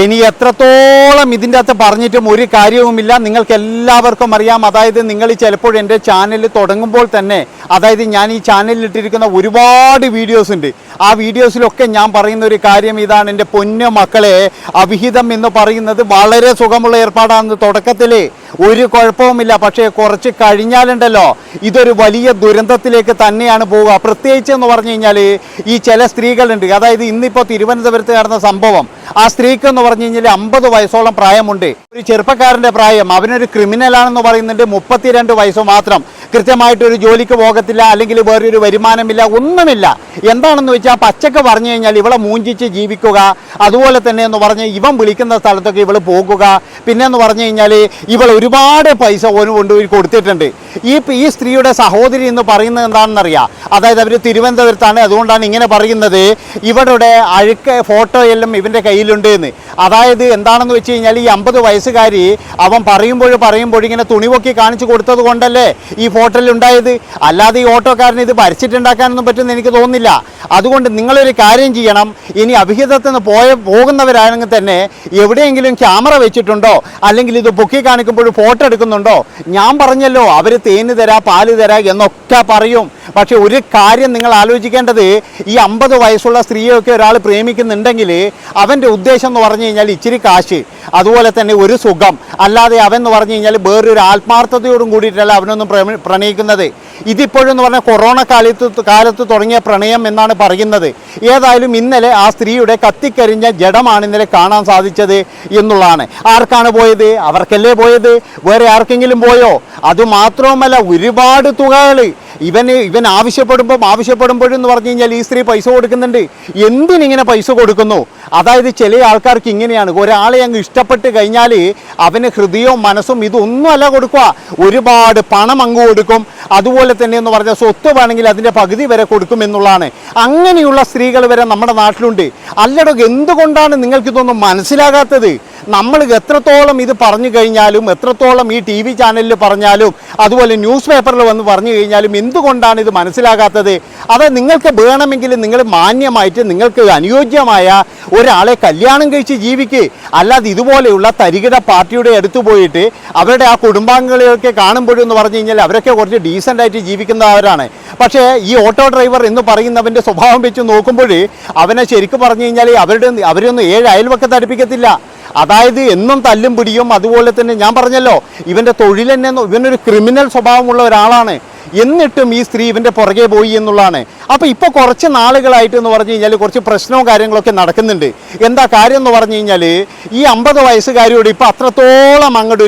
ഇനി എത്രത്തോളം ഇതിന്റെ അകത്ത് പറഞ്ഞിട്ടും ഒരു കാര്യവുമില്ല. നിങ്ങൾക്ക് എല്ലാവർക്കും അറിയാം. അതായത് നിങ്ങൾ ചിലപ്പോൾ എന്റെ ചാനൽ തുടങ്ങുമ്പോൾ തന്നെ അതായത് ഞാൻ ഈ ചാനലിൽ ഇട്ടിരിക്കുന്ന ഒരുപാട് വീഡിയോസ് ഉണ്ട്. ആ വീഡിയോസിലൊക്കെ ഞാൻ പറയുന്ന ഒരു കാര്യം ഇതാണ്. എന്റെ പൊന്നു മക്കളെ അവിഹിതം എന്ന് പറയുന്നത് വളരെ സുഖമുള്ള ഏർപ്പാടാണ് തുടക്കത്തിൽ ഒരു കുഴപ്പവുമില്ല. പക്ഷേ കുറച്ച് കഴിഞ്ഞാലുണ്ടല്ലോ. ഇതൊരു വലിയ ദുരന്തത്തിലേക്ക് തന്നെയാണ് പോവുക. പ്രത്യേകിച്ച് എന്ന് പറഞ്ഞു കഴിഞ്ഞാൽ ഈ ചില സ്ത്രീകളുണ്ട്. അതായത് ഇന്നിപ്പോൾ തിരുവനന്തപുരത്ത് നടന്ന സംഭവം. ആ സ്ത്രീക്ക് എന്ന് പറഞ്ഞു കഴിഞ്ഞാൽ അമ്പത് വയസ്സോളം പ്രായമുണ്ട്. ഒരു ചെറുപ്പക്കാരന്റെ പ്രായം. അവനൊരു ക്രിമിനലാണെന്ന് പറയുന്നുണ്ട്. മുപ്പത്തിരണ്ട് വയസ്സ് മാത്രം. കൃത്യമായിട്ട് ഒരു ജോലിക്ക് പോകത്തില്ല. അല്ലെങ്കിൽ വേറൊരു വരുമാനമില്ല. ഒന്നുമില്ല. എന്താണെന്ന് വെച്ചാൽ പച്ചക്ക് പറഞ്ഞു കഴിഞ്ഞാൽ ഇവളെ മൂഞ്ചിച്ച് ജീവിക്കുക. അതുപോലെ തന്നെ എന്ന് പറഞ്ഞ് ഇവൻ വിളിക്കുന്ന സ്ഥലത്തൊക്കെ ഇവൾ പോകുക. പിന്നെ എന്ന് പറഞ്ഞു കഴിഞ്ഞാൽ ഇവൾ ഒരുപാട് പൈസ ഓന് കൊണ്ടുപോയി കൊടുത്തിട്ടുണ്ട്. ഈ ഈ സ്ത്രീയുടെ സഹോദരി എന്ന് പറയുന്നത് എന്താണെന്നറിയാം? അതായത് അവർ തിരുവനന്തപുരത്താണ്. അതുകൊണ്ടാണ് ഇങ്ങനെ പറയുന്നത് ഇവരുടെ അഴുക്ക ഫോട്ടോ എല്ലാം ഇവന്റെ കയ്യിലുണ്ട് എന്ന് അതായത് എന്താണെന്ന് വെച്ച് കഴിഞ്ഞാൽ ഈ അമ്പത് വയസ്സുകാരി അവൻ പറയുമ്പോൾ പറയുമ്പോൾ ഇങ്ങനെ തുണിപൊക്കി കാണിച്ചു കൊടുത്തത് കൊണ്ടല്ലേ ഈ ഫോട്ടോയിൽ ഉണ്ടായത്? അല്ലാതെ ഈ ഓട്ടോക്കാരന് ഇത് ഭരിച്ചിട്ടുണ്ടാക്കാനൊന്നും പറ്റുമെന്ന് എനിക്ക് തോന്നുന്നില്ല. അതുകൊണ്ട് നിങ്ങളൊരു കാര്യം ചെയ്യണം. ഇനി അഭിഹിതത്തിൽ നിന്ന് പോയ പോകുന്നവരാണെങ്കിൽ തന്നെ എവിടെയെങ്കിലും ക്യാമറ വെച്ചിട്ടുണ്ടോ? അല്ലെങ്കിൽ ഇത് പൊക്കി കാണിക്കുമ്പോൾ ഫോട്ടോ എടുക്കുന്നുണ്ടോ? ഞാൻ പറഞ്ഞല്ലോ അവർ തേന് തരാ പാൽ തരാ എന്നൊക്കെ പറയും. പക്ഷെ ഒരു കാര്യം നിങ്ങൾ ആലോചിക്കേണ്ടത് ഈ അമ്പത് വയസ്സുള്ള സ്ത്രീയൊക്കെ ഒരാൾ പ്രേമിക്കുന്നുണ്ടെങ്കിൽ അവന്റെ ഉദ്ദേശം എന്ന് പറഞ്ഞു കഴിഞ്ഞാൽ ഇച്ചിരി കാശ് അതുപോലെ തന്നെ ഒരു സുഖം. അല്ലാതെ അവൻ എന്ന് പറഞ്ഞു കഴിഞ്ഞാൽ വേറൊരു ആത്മാർത്ഥതയോടും കൂടിയിട്ടല്ല അവനൊന്നും പ്രണയിക്കുന്നത്. ഇതിപ്പോഴെന്ന് പറഞ്ഞാൽ കൊറോണ കാലത്ത് കാലത്ത് തുടങ്ങിയ പ്രണയം എന്നാണ് പറയുന്നത്. ഏതായാലും ഇന്നലെ ആ സ്ത്രീയുടെ കത്തിക്കരിഞ്ഞ ജഡമാണ് ഇന്നലെ കാണാൻ സാധിച്ചത് എന്നുള്ളതാണ്. ആർക്കാണ് പോയത്? അവർക്കല്ലേ പോയത്? വേറെ ആർക്കെങ്കിലും പോയോ? അതുമാത്രവുമല്ല ഒരുപാട് തുകകൾ ഇവന് ഇവൻ ആവശ്യപ്പെടുമ്പോൾ ആവശ്യപ്പെടുമ്പോഴും എന്ന് പറഞ്ഞു കഴിഞ്ഞാൽ ഈ സ്ത്രീ പൈസ കൊടുക്കുന്നുണ്ട്. എന്തിനിങ്ങനെ പൈസ കൊടുക്കുന്നു? അതായത് ചില ആൾക്കാർക്ക് ഇങ്ങനെയാണ്. ഒരാളെ അങ്ങ് ഇഷ്ടപ്പെട്ട് കഴിഞ്ഞാൽ അവന് ഹൃദയവും മനസ്സും ഇതൊന്നുമല്ല കൊടുക്കുക. ഒരുപാട് പണം അങ്ങ് കൊടുക്കും. അതുപോലെ തന്നെ എന്ന് പറഞ്ഞാൽ സ്വത്ത് വേണമെങ്കിൽ അതിന്റെ പകുതി വരെ കൊടുക്കും എന്നുള്ളതാണ്. അങ്ങനെയുള്ള സ്ത്രീകൾ വരെ നമ്മുടെ നാട്ടിലുണ്ട്. അല്ലടോ എന്തുകൊണ്ടാണ് നിങ്ങൾക്കിതൊന്നും മനസ്സിലാകാത്തത്? നമ്മൾ എത്രത്തോളം ഇത് പറഞ്ഞു കഴിഞ്ഞാലും എത്രത്തോളം ഈ ടി വി ചാനലിൽ പറഞ്ഞാലും അതുപോലെ ന്യൂസ് പേപ്പറിൽ വന്ന് പറഞ്ഞു കഴിഞ്ഞാലും എന്തുകൊണ്ടാണ് ഇത് മനസ്സിലാകാത്തത്? അത് നിങ്ങൾക്ക് വേണമെങ്കിൽ നിങ്ങൾ മാന്യമായിട്ട് നിങ്ങൾക്ക് അനുയോജ്യമായ ഒരാളെ കല്യാണം കഴിച്ച് ജീവിക്ക്. അല്ലാതെ ഇതുപോലെയുള്ള തരികിട പാർട്ടിയുടെ അടുത്ത് പോയിട്ട് അവരുടെ ആ കുടുംബാംഗങ്ങളെയൊക്കെ കാണുമ്പോഴെന്ന് പറഞ്ഞു കഴിഞ്ഞാൽ അവരൊക്കെ കുറച്ച് ഡീസന്റായിട്ട് ജീവിക്കുന്നവരാണ്. പക്ഷേ ഈ ഓട്ടോ ഡ്രൈവർ എന്ന് പറയുന്നവന്റെ സ്വഭാവം വെച്ച് നോക്കുമ്പോൾ അവനെ ശരിക്കും പറഞ്ഞു കഴിഞ്ഞാൽ അവരുടെ അവരൊന്നും ഏഴ് അയൽവക്കത്ത് അടുപ്പിക്കത്തില്ല. അതായത് എന്നും തല്ലും പിടിയും അതുപോലെ തന്നെ ഞാൻ പറഞ്ഞല്ലോ ഇവന്റെ തൊഴിൽ തന്നെ ഇവനൊരു ക്രിമിനൽ സ്വഭാവമുള്ള ഒരാളാണ്. എന്നിട്ടും ഈ സ്ത്രീ ഇവന്റെ പുറകെ പോയി എന്നുള്ളതാണ്. അപ്പോൾ ഇപ്പോൾ കുറച്ച് നാളുകളായിട്ട് എന്ന് പറഞ്ഞു കഴിഞ്ഞാൽ കുറച്ച് പ്രശ്നവും കാര്യങ്ങളൊക്കെ നടക്കുന്നുണ്ട്. എന്താ കാര്യം എന്ന് പറഞ്ഞു കഴിഞ്ഞാൽ ഈ അമ്പത് വയസ്സുകാരിയോട് ഇപ്പോൾ അത്രത്തോളം അങ്ങോട്ട്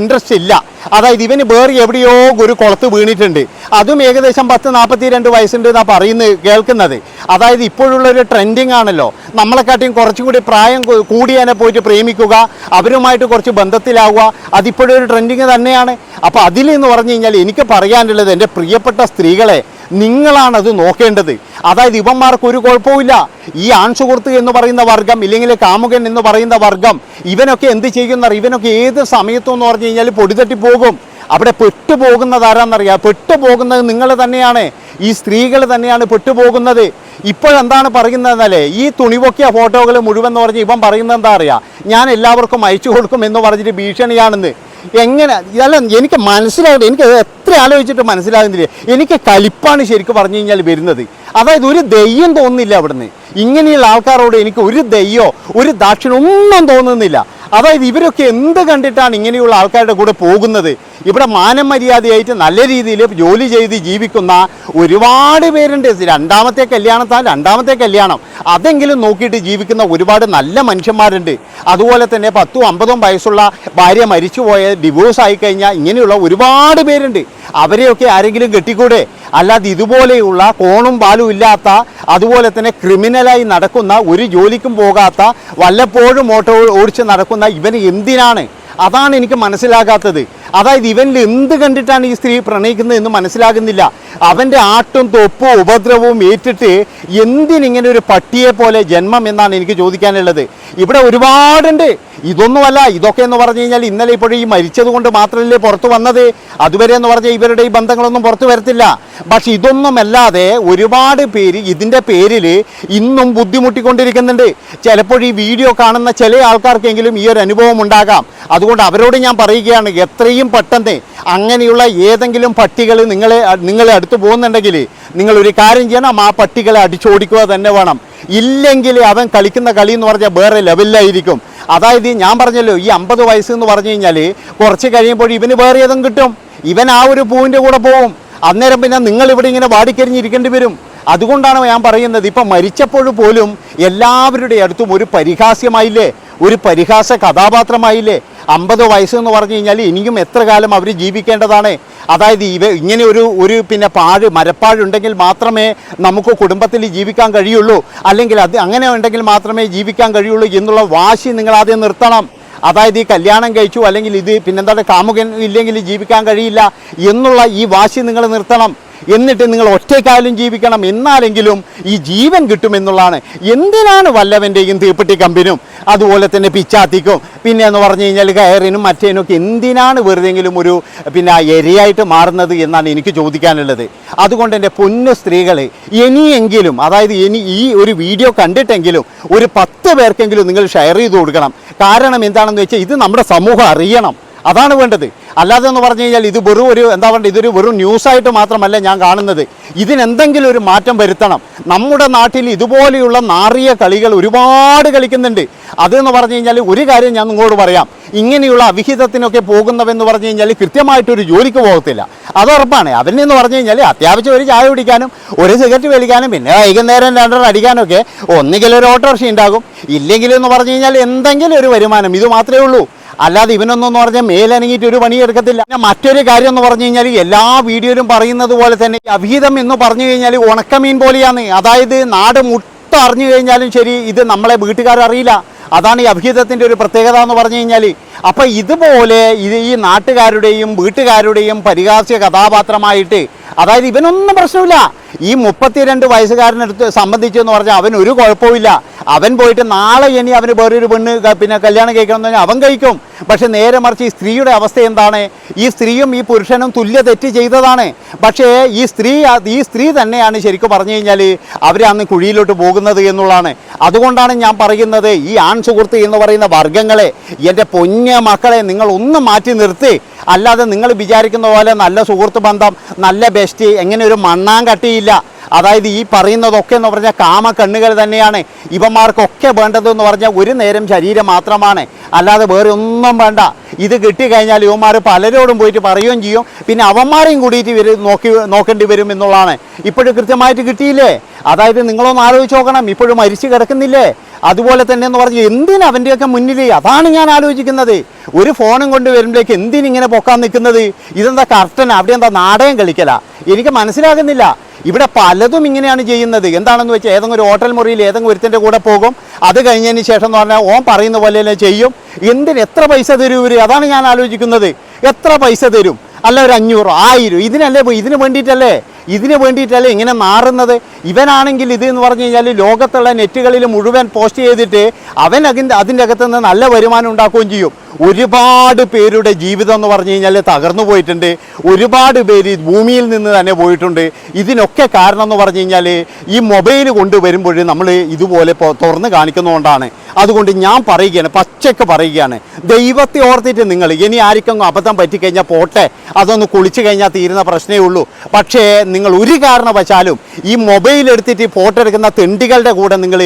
ഇൻട്രസ്റ്റ് ഇല്ല. അതായത് ഇവന് വേറെ എവിടെയോ ഒരു കുളത്ത് വീണിട്ടുണ്ട്. അതും ഏകദേശം പത്ത് നാൽപ്പത്തി രണ്ട് വയസ്സുണ്ട് എന്നാണ് പറയുന്നത് കേൾക്കുന്നത്. അതായത് ഇപ്പോഴുള്ള ഒരു ട്രെൻഡിങ് ആണല്ലോ. നമ്മളെക്കാട്ടിയും കുറച്ചും കൂടി പ്രായം കൂടിയാനെ പോയിട്ട് പ്രേമിക്കുക അവരുമായിട്ട് കുറച്ച് ബന്ധത്തിലാവുക അതിപ്പോഴൊരു ട്രെൻഡിങ് തന്നെയാണ്. അപ്പോൾ അതിൽ എന്ന് പറഞ്ഞു കഴിഞ്ഞാൽ എനിക്ക് പറയാനുള്ളത് എന്റെ പ്രിയപ്പെട്ട സ്ത്രീകളെ നിങ്ങളാണത് നോക്കേണ്ടത്. അതായത് ഇവന്മാർക്ക് ഒരു കുഴപ്പമില്ല ഈ ആൺസുഹൃത്ത് എന്ന് പറയുന്ന വർഗം ഇല്ലെങ്കിൽ കാമുകൻ എന്ന് പറയുന്ന വർഗം ഇവനൊക്കെ എന്ത് ചെയ്യുന്ന ഇവനൊക്കെ ഏത് സമയത്തും എന്ന് പറഞ്ഞു കഴിഞ്ഞാൽ പൊടിതട്ടി പോകും. അവിടെ പെട്ടുപോകുന്നത് ആരാന്നറിയാം? പെട്ടുപോകുന്നത് നിങ്ങൾ തന്നെയാണ്. ഈ സ്ത്രീകൾ തന്നെയാണ് പെട്ടുപോകുന്നത്. ഇപ്പോഴെന്താണ് പറയുന്നതെന്നല്ലേ? ഈ തുണിപൊക്കിയ ഫോട്ടോകൾ മുഴുവൻ എന്ന് പറഞ്ഞ് ഇവൻ പറയുന്നത് എന്താ അറിയാം? ഞാൻ എല്ലാവർക്കും അയച്ചു കൊടുക്കും എന്ന് പറഞ്ഞിട്ട് ഭീഷണിയാണെന്ന്. എങ്ങനെ? ഇതല്ല എനിക്ക് മനസ്സിലായിട്ട് എനിക്ക് എത്ര ആലോചിച്ചിട്ട് മനസ്സിലാകുന്നില്ല? എനിക്ക് കലിപ്പാണ് ശരിക്കും പറഞ്ഞു കഴിഞ്ഞാൽ വരുന്നത്. അതായത് ഒരു ദയ്യം തോന്നുന്നില്ല അവിടുന്ന്. ഇങ്ങനെയുള്ള ആൾക്കാരോട് എനിക്ക് ഒരു ദയ്യോ ഒരു ദാക്ഷിണൊന്നും തോന്നുന്നില്ല. അതായത് ഇവരൊക്കെ എന്ത് കണ്ടിട്ടാണ് ഇങ്ങനെയുള്ള ആൾക്കാരുടെ കൂടെ പോകുന്നത്? ഇവിടെ മാനം മര്യാദയായിട്ട് നല്ല രീതിയിൽ ജോലി ചെയ്ത് ജീവിക്കുന്ന ഒരുപാട് പേരുണ്ട്. രണ്ടാമത്തെ കല്യാണത്താൽ രണ്ടാമത്തെ കല്യാണം. അതെങ്കിലും നോക്കിയിട്ട് ജീവിക്കുന്ന ഒരുപാട് നല്ല മനുഷ്യന്മാരുണ്ട്. അതുപോലെ തന്നെ പത്തും അമ്പതും വയസ്സുള്ള ഭാര്യ മരിച്ചുപോയ ഡിവോഴ്സ് ആയിക്കഴിഞ്ഞാൽ ഇങ്ങനെയുള്ള ഒരുപാട് പേരുണ്ട്. അവരെയൊക്കെ ആരെങ്കിലും കെട്ടിക്കൂടെ? അല്ലാതെ ഇതുപോലെയുള്ള കോണും പാലും ഇല്ലാത്ത അതുപോലെ തന്നെ ക്രിമിനലായി നടക്കുന്ന ഒരു ജോലിക്കും പോകാത്ത വല്ലപ്പോഴും ഓട്ടോ ഓടിച്ച് നടക്കുന്ന ഇവന് എന്തിനാണ്? അതാണ് എനിക്ക് മനസ്സിലാകാത്തത്. അതായത് ഇവനിൽ എന്ത് കണ്ടിട്ടാണ് ഈ സ്ത്രീ പ്രണയിക്കുന്നത് എന്ന് മനസ്സിലാകുന്നില്ല. അവന്റെ ആട്ടും തൊപ്പും ഉപദ്രവവും ഏറ്റിട്ട് എന്തിനിങ്ങനെ ഒരു പട്ടിയെ പോലെ ജന്മം എന്നാണ് എനിക്ക് ചോദിക്കാനുള്ളത്. ഇവിടെ ഒരുപാടുണ്ട്. ഇതൊന്നുമല്ല ഇതൊക്കെ എന്ന് പറഞ്ഞു കഴിഞ്ഞാൽ ഇന്നലെ ഇപ്പോഴും ഈ മരിച്ചത് കൊണ്ട് മാത്രമല്ലേ പുറത്തു വന്നത്. അതുവരെ എന്ന് പറഞ്ഞാൽ ഇവരുടെ ഈ ബന്ധങ്ങളൊന്നും പുറത്തു വരത്തില്ല. പക്ഷെ ഇതൊന്നുമല്ലാതെ ഒരുപാട് പേര് ഇതിന്റെ പേരിൽ ഇന്നും ബുദ്ധിമുട്ടിക്കൊണ്ടിരിക്കുന്നുണ്ട്. ചിലപ്പോൾ ഈ വീഡിയോ കാണുന്ന ചില ആൾക്കാർക്കെങ്കിലും ഈ ഒരു അനുഭവം ഉണ്ടാകാം. അതുകൊണ്ട് അവരോട് ഞാൻ പറയുകയാണ് എത്രയും പെട്ടെന്ന് അങ്ങനെയുള്ള ഏതെങ്കിലും പട്ടികൾ നിങ്ങളെ നിങ്ങളെ അടുത്ത് പോകുന്നുണ്ടെങ്കിൽ നിങ്ങൾ ഒരു കാര്യം ചെയ്യണം ആ പട്ടികളെ അടിച്ചോടിക്കുക തന്നെ വേണം. ഇല്ലെങ്കിൽ അവൻ കളിക്കുന്ന കളി എന്ന് പറഞ്ഞാൽ വേറെ ലെവലിലായിരിക്കും. അതായത് ഞാൻ പറഞ്ഞല്ലോ ഈ അമ്പത് വയസ്സ് എന്ന് പറഞ്ഞു കഴിഞ്ഞാൽ കുറച്ച് കഴിയുമ്പോൾ ഇവന് വേറെ ഏതും കിട്ടും. ഇവൻ ആ ഒരു പൂവിന്റെ കൂടെ പോവും അന്നേരം പിന്നെ നിങ്ങൾ ഇവിടെ ഇങ്ങനെ വാടിക്കരിഞ്ഞിരിക്കേണ്ടി വരും. അതുകൊണ്ടാണ് ഞാൻ പറയുന്നത് ഇപ്പം മരിച്ചപ്പോൾ പോലും എല്ലാവരുടെ അടുത്തും ഒരു പരിഹാസ്യമായില്ലേ? ഒരു പരിഹാസ കഥാപാത്രമായില്ലേ? അമ്പത് വയസ്സ് എന്ന് പറഞ്ഞു കഴിഞ്ഞാൽ ഇനിയും എത്ര കാലം അവർ ജീവിക്കേണ്ടതാണ്? അതായത് ഇവ ഇങ്ങനെ ഒരു ഒരു പിന്നെ പാഴ് മരപ്പാഴുണ്ടെങ്കിൽ മാത്രമേ നമുക്ക് കുടുംബത്തിൽ ജീവിക്കാൻ കഴിയുള്ളൂ. അല്ലെങ്കിൽ അത് അങ്ങനെ ഉണ്ടെങ്കിൽ മാത്രമേ ജീവിക്കാൻ കഴിയുള്ളൂ എന്നുള്ള വാശി നിങ്ങൾ ആദ്യം നിർത്തണം. അതായത് ഈ കല്യാണം കഴിച്ചു അല്ലെങ്കിൽ ഇത് പിന്നെന്താണ് കാമുകൻ ഇല്ലെങ്കിൽ ജീവിക്കാൻ കഴിയില്ല എന്നുള്ള ഈ വാശി നിങ്ങൾ നിർത്തണം. എന്നിട്ട് നിങ്ങൾ ഒറ്റക്കാലും ജീവിക്കണം. എന്നാലെങ്കിലും ഈ ജീവൻ കിട്ടുമെന്നുള്ളതാണ്. എന്തിനാണ് വല്ലവന്റെയും തീപ്പെട്ടി കമ്പിനും അതുപോലെ തന്നെ പിച്ചാത്തിക്കും? പിന്നെ എന്ന് പറഞ്ഞു കഴിഞ്ഞാൽ കയറിനും മറ്റേനും ഒക്കെ എന്തിനാണ് വെറുതെങ്കിലും ഒരു പിന്നെ എരയായിട്ട് മാറുന്നത് എന്നാണ് എനിക്ക് ചോദിക്കാനുള്ളത്. അതുകൊണ്ട് എന്റെ പൊന്നു സ്ത്രീകൾ ഇനിയെങ്കിലും അതായത് ഇനി ഈ ഒരു വീഡിയോ കണ്ടിട്ടെങ്കിലും ഒരു പത്ത് പേർക്കെങ്കിലും നിങ്ങൾ ഷെയർ ചെയ്ത് കൊടുക്കണം. കാരണം എന്താണെന്ന് വെച്ചാൽ ഇത് നമ്മുടെ സമൂഹം അറിയണം. അതാണ് വേണ്ടത്. അല്ലാതെ എന്ന് പറഞ്ഞു കഴിഞ്ഞാൽ ഇത് വെറും ഒരു എന്താ പറയുക ഇതൊരു വെറും ന്യൂസായിട്ട് മാത്രമല്ല ഞാൻ കാണുന്നത്. ഇതിനെന്തെങ്കിലും ഒരു മാറ്റം വരുത്തണം. നമ്മുടെ നാട്ടിൽ ഇതുപോലെയുള്ള നാറിയ കളികൾ ഒരുപാട് കളിക്കുന്നുണ്ട്. അതെന്ന് പറഞ്ഞു കഴിഞ്ഞാൽ ഒരു കാര്യം ഞാൻ നിങ്ങളോട് പറയാം. ഇങ്ങനെയുള്ള അവിഹിതത്തിനൊക്കെ പോകുന്നവെന്ന് പറഞ്ഞു കഴിഞ്ഞാൽ കൃത്യമായിട്ടൊരു ജോലിക്ക് പോകത്തില്ല. അത് ഉറപ്പാണ്. അവനെന്ന് പറഞ്ഞു കഴിഞ്ഞാൽ അത്യാവശ്യം ഒരു ചായ കുടിക്കാനും ഒരു സിഗരറ്റ് വലിക്കാനും പിന്നെ വൈകുന്നേരം രണ്ടര അടിക്കാനൊക്കെ ഒന്നുകിൽ ഒരു ഓട്ടോറിക്ഷ ഉണ്ടാകും. ഇല്ലെങ്കിൽ എന്ന് പറഞ്ഞു കഴിഞ്ഞാൽ എന്തെങ്കിലും ഒരു വരുമാനം. ഇത് മാത്രമേ ഉള്ളൂ. അല്ലാതെ ഇവനൊന്നും പറഞ്ഞാൽ മേലനങ്ങിയിട്ട് ഒരു പണിയെടുക്കത്തില്ല. പിന്നെ മറ്റൊരു കാര്യം എന്ന് പറഞ്ഞു കഴിഞ്ഞാൽ എല്ലാ വീഡിയോയിലും പറയുന്നത് പോലെ തന്നെ അഭീതം എന്ന് പറഞ്ഞു കഴിഞ്ഞാൽ ഉണക്കമീൻ പോലെയാണ്. അതായത് നാട് മുട്ട അറിഞ്ഞു കഴിഞ്ഞാലും ശരി ഇത് നമ്മളെ വീട്ടുകാരറിയില്ല അതാണ് ഈ അഭിഹിതത്തിന്റെ ഒരു പ്രത്യേകത എന്ന് പറഞ്ഞു കഴിഞ്ഞാൽ അപ്പോൾ ഇതുപോലെ ഇത് ഈ നാട്ടുകാരുടെയും വീട്ടുകാരുടെയും പരിഹാസ്യ കഥാപാത്രമായിട്ട് അതായത് ഇവനൊന്നും പ്രശ്നമില്ല. ഈ മുപ്പത്തിരണ്ട് വയസ്സുകാരനടുത്ത് സംബന്ധിച്ചെന്ന് പറഞ്ഞാൽ അവൻ ഒരു കുഴപ്പമില്ല അവൻ പോയിട്ട് നാളെ ഇനി അവന് വേറൊരു പെണ്ണ് പിന്നെ കല്യാണം കഴിക്കണം എന്ന് പറഞ്ഞാൽ അവൻ കഴിക്കും. പക്ഷേ നേരെ മറിച്ച് ഈ സ്ത്രീയുടെ അവസ്ഥ എന്താണ്? ഈ സ്ത്രീയും ഈ പുരുഷനും തുല്യ തെറ്റ് ചെയ്തതാണ്. പക്ഷേ ഈ സ്ത്രീ ഈ സ്ത്രീ തന്നെയാണ് ശരിക്കും പറഞ്ഞു കഴിഞ്ഞാൽ അവരെ അന്ന് കുഴിയിലോട്ട് പോകുന്നത് എന്നുള്ളതാണ്. അതുകൊണ്ടാണ് ഞാൻ പറയുന്നത് ഈ ആൺ സുഹൃത്ത് എന്ന് പറയുന്ന വർഗങ്ങളെ എന്റെ പൊന്ന മക്കളെ നിങ്ങൾ ഒന്ന് മാറ്റി നിർത്തി. അല്ലാതെ നിങ്ങൾ വിചാരിക്കുന്ന പോലെ നല്ല സുഹൃത്ത് ബന്ധം നല്ല ബെസ്റ്റ് എങ്ങനെ ഒരു മണ്ണാങ്കട്ടിയില്ല അതായത് ഈ പറയുന്നതൊക്കെ എന്ന് പറഞ്ഞാൽ കാമ കണ്ണുകൾ തന്നെയാണ്. ഇവന്മാർക്കൊക്കെ വേണ്ടതെന്ന് പറഞ്ഞാൽ ഒരു നേരം ശരീരം മാത്രമാണ്. അല്ലാതെ വേറെ ഒന്നും വേണ്ട. ഇത് കിട്ടിക്കഴിഞ്ഞാൽ ഇവന്മാർ പലരോടും പോയിട്ട് പറയുകയും ചെയ്യും. പിന്നെ അവന്മാരെയും കൂടിയിട്ട് ഇവർ നോക്കി നോക്കേണ്ടി വരും എന്നുള്ളതാണ്. ഇപ്പോഴും കൃത്യമായിട്ട് കിട്ടിയില്ലേ? അതായത് നിങ്ങളൊന്ന് ആലോചിച്ച് നോക്കണം. ഇപ്പോഴും മരിച്ചു കിടക്കുന്നില്ലേ? അതുപോലെ തന്നെ എന്ന് പറഞ്ഞ് എന്തിന് അവന്റെയൊക്കെ മുന്നിൽ അതാണ് ഞാൻ ആലോചിക്കുന്നത്. ഒരു ഫോണും കൊണ്ട് വരുമ്പോഴേക്ക് എന്തിനിങ്ങനെ പൊക്കാൻ നിൽക്കുന്നത്? ഇതെന്താ കർട്ടൻ? അവിടെ എന്താ നാടകം കളിക്കല? എനിക്ക് മനസ്സിലാകുന്നില്ല. ഇവിടെ പലതും ഇങ്ങനെയാണ് ചെയ്യുന്നത്. എന്താണെന്ന് വെച്ചാൽ ഏതെങ്കിലും ഒരു ഹോട്ടൽ മുറിയിൽ ഏതെങ്കിലും ഒരുത്തിന്റെ കൂടെ പോകും. അത് കഴിഞ്ഞതിന് ശേഷം എന്ന് പറഞ്ഞാൽ ഓൻ പറയുന്ന പോലെ തന്നെ ചെയ്യും. എന്തിന് എത്ര പൈസ തരും ഇവർ അതാണ് ഞാൻ ആലോചിക്കുന്നത്. എത്ര പൈസ തരും? അല്ല ഒരു അഞ്ഞൂറോ ആയിരം. ഇതിനല്ലേ ഇതിന് വേണ്ടിയിട്ടല്ലേ? ഇതിന് വേണ്ടിയിട്ടല്ലേ ഇങ്ങനെ മാറുന്നത്? ഇവനാണെങ്കിൽ ഇത് എന്ന് പറഞ്ഞു കഴിഞ്ഞാൽ ലോകത്തുള്ള നെറ്റുകളിൽ മുഴുവൻ പോസ്റ്റ് ചെയ്തിട്ട് അവൻ അതിന്റെ അതിന്റെ അകത്ത് നിന്ന് നല്ല വരുമാനം ഉണ്ടാക്കുകയും ചെയ്യും. ഒരുപാട് പേരുടെ ജീവിതം എന്ന് പറഞ്ഞു കഴിഞ്ഞാൽ തകർന്നു പോയിട്ടുണ്ട്. ഒരുപാട് പേര് ഭൂമിയിൽ നിന്ന് തന്നെ പോയിട്ടുണ്ട്. ഇതിനൊക്കെ കാരണം എന്ന് പറഞ്ഞു കഴിഞ്ഞാൽ ഈ മൊബൈൽ കൊണ്ടുവരുമ്പോൾ നമ്മൾ ഇതുപോലെ തുറന്ന് കാണിക്കുന്നതുകൊണ്ടാണ്. അതുകൊണ്ട് ഞാൻ പറയുകയാണ് പച്ചക്ക് പറയുകയാണ്. ദൈവത്തെ ഓർത്തിട്ട് നിങ്ങൾ ഇനി ആർക്കെങ്കിലും അബദ്ധം പറ്റിക്കഴിഞ്ഞാൽ പോട്ടെ. അതൊന്ന് കുളിച്ചു കഴിഞ്ഞാൽ തീരുന്ന പ്രശ്നമേ ഉള്ളൂ. പക്ഷേ നിങ്ങൾ ഒരു കാരണവശാലും ഈ മൊബൈൽ എടുത്തിട്ട് ഫോട്ടോ എടുക്കുന്ന തെണ്ടികളുടെ കൂടെ നിങ്ങൾ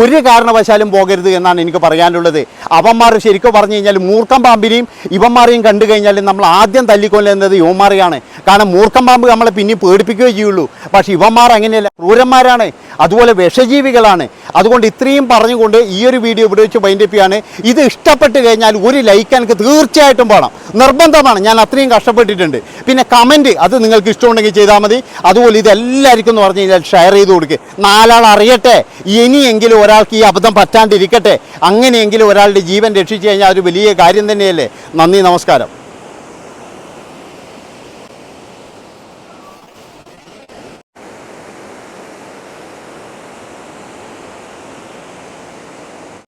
ഒരു കാരണവശാലും പോകരുത് എന്നാണ് എനിക്ക് പറയാനുള്ളത്. അവന്മാർ ശരിക്കും പറഞ്ഞു കഴിഞ്ഞാൽ മൂർക്കം പാമ്പിനെയും ഇവന്മാരെയും കണ്ടു കഴിഞ്ഞാൽ നമ്മൾ ആദ്യം തല്ലിക്കൊല്ലുന്നത് യുവന്മാരെയാണ് കാരണം മൂർക്കം പാമ്പ് നമ്മളെ പിന്നെ പേടിപ്പിക്കുകയേ ചെയ്യുള്ളൂ. പക്ഷേ ഇവന്മാർ അങ്ങനെയല്ല. ക്രൂരന്മാരാണ്. അതുപോലെ വിഷജീവികളാണ്. അതുകൊണ്ട് ഇത്രയും പറഞ്ഞുകൊണ്ട് ഈ ഒരു വീഡിയോ ഇവിടെ വെച്ച് ബൈൻഡപ്പ് ചെയ്യാണ്. ഇത് ഇഷ്ടപ്പെട്ട് കഴിഞ്ഞാൽ ഒരു ലൈക്ക് എനിക്ക് തീർച്ചയായിട്ടും വേണം. നിർബന്ധമാണ്. ഞാൻ അത്രയും കഷ്ടപ്പെട്ടിട്ടുണ്ട്. പിന്നെ കമന്റ് അത് നിങ്ങൾക്ക് ഇഷ്ടമുണ്ടെങ്കിൽ ചെയ്താൽ മതി. അതുപോലെ ഇത് എല്ലാവർക്കും എന്ന് പറഞ്ഞു കഴിഞ്ഞാൽ ഷെയർ ചെയ്ത് കൊടുക്കുക നാലാൾ അറിയട്ടെ. ഇനിയെങ്കിലും ഒരാൾക്ക് ഈ അബദ്ധം പറ്റാണ്ടിരിക്കട്ടെ. അങ്ങനെയെങ്കിലും ഒരാളുടെ ജീവൻ രക്ഷിച്ചു കഴിഞ്ഞാൽ ഒരു വലിയ കാര്യം തന്നെയല്ലേ? നന്ദി നമസ്കാരം.